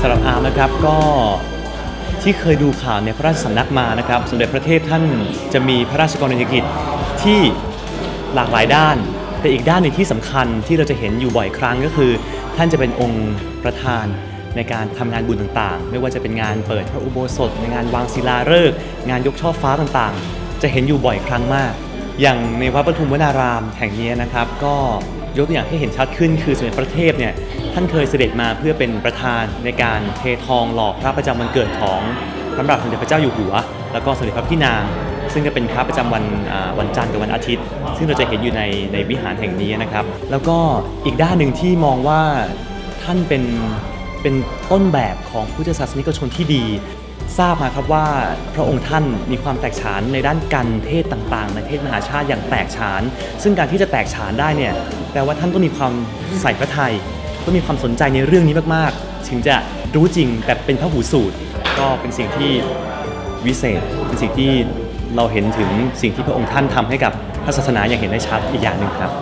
สระบำนะครับก็ที่เคยดูข่าวในพระราชสำนักมานะครับสมเด็จพระเทพท่านจะมีพระราชกรณียกิจที่หลากหลายด้าน แต่อีกด้านหนึ่งที่สำคัญที่เราจะเห็นอยู่บ่อยครั้งก็คือ ท่านจะเป็นองค์ประธานในการทำงานบุญต่างๆ ไม่ว่าจะเป็นงานเปิดพระอุโบสถในงานวางศิลาฤกษ์งานยกช่อฟ้าต่างๆ จะเห็นอยู่บ่อยครั้งมาก อย่างในวัดปทุมวนารามแห่งนี้นะครับ ก็ยกตัวอย่างให้เห็นชัดขึ้นคือสมเด็จพระเทพเนี่ย ท่านเคยเสด็จมาเพื่อเป็นประธานในการเททองหล่อพระประจำวันเกิดของพระบาทสมเด็จพระเจ้าอยู่หัว แล้วก็สมเด็จพระพี่นาง ซึ่งจะเป็นพระประจำวันวันจันทร์กับวันอาทิตย์ ซึ่งเราจะเห็นอยู่ในในวิหารแห่งนี้นะครับ แล้วก็อีกด้านหนึ่งที่มองว่าท่านเป็นเป็นต้นแบบของพุทธศาสนิกชนที่ดี ทราบมาครับว่าพระองค์ท่านมีความแตกฉานในด้านการเทศต่างๆ ในเทศมหาชาติอย่างแตกฉาน ซึ่งการที่จะแตกฉานได้เนี่ยแปลว่าท่านต้องมีความใส่พระทัย ต้องมีความสนใจในเรื่องนี้มากๆ ถึงจะรู้จริงแบบเป็นพระหูสูตร ก็เป็นสิ่งที่วิเศษ เป็นสิ่งที่เราเห็นถึงสิ่งที่พระองค์ท่านทำให้กับพระศาสนาอย่างเห็นได้ชัดอีกอย่างหนึ่งครับ